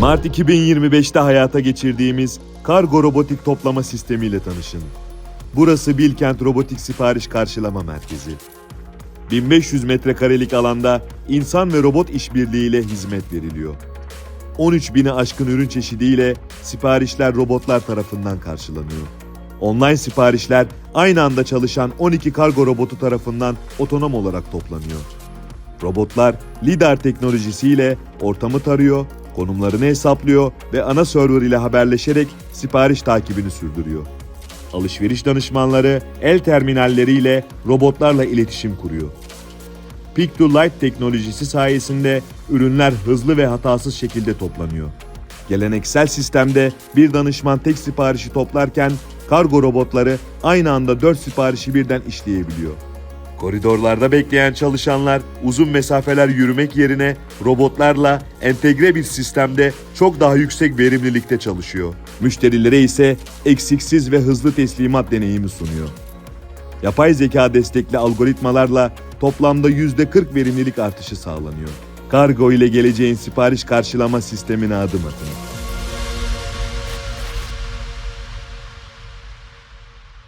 Mart 2025'te hayata geçirdiğimiz kargo robotik toplama sistemiyle tanışın. Burası Bilkent Robotik Sipariş Karşılama Merkezi. 1500 metrekarelik alanda insan ve robot işbirliğiyle hizmet veriliyor. 13 bini aşkın ürün çeşidiyle siparişler robotlar tarafından karşılanıyor. Online siparişler aynı anda çalışan 12 kargo robotu tarafından otonom olarak toplanıyor. Robotlar lidar teknolojisiyle ortamı tarıyor, konumlarını hesaplıyor ve ana server ile haberleşerek sipariş takibini sürdürüyor. Alışveriş danışmanları el terminalleriyle robotlarla iletişim kuruyor. Pick to Light teknolojisi sayesinde ürünler hızlı ve hatasız şekilde toplanıyor. Geleneksel sistemde bir danışman tek siparişi toplarken kargo robotları aynı anda 4 siparişi birden işleyebiliyor. Koridorlarda bekleyen çalışanlar uzun mesafeler yürümek yerine robotlarla entegre bir sistemde çok daha yüksek verimlilikte çalışıyor. Müşterilere ise eksiksiz ve hızlı teslimat deneyimi sunuyor. Yapay zeka destekli algoritmalarla toplamda %40 verimlilik artışı sağlanıyor. Kargo ile geleceğin sipariş karşılama sistemine adım atın.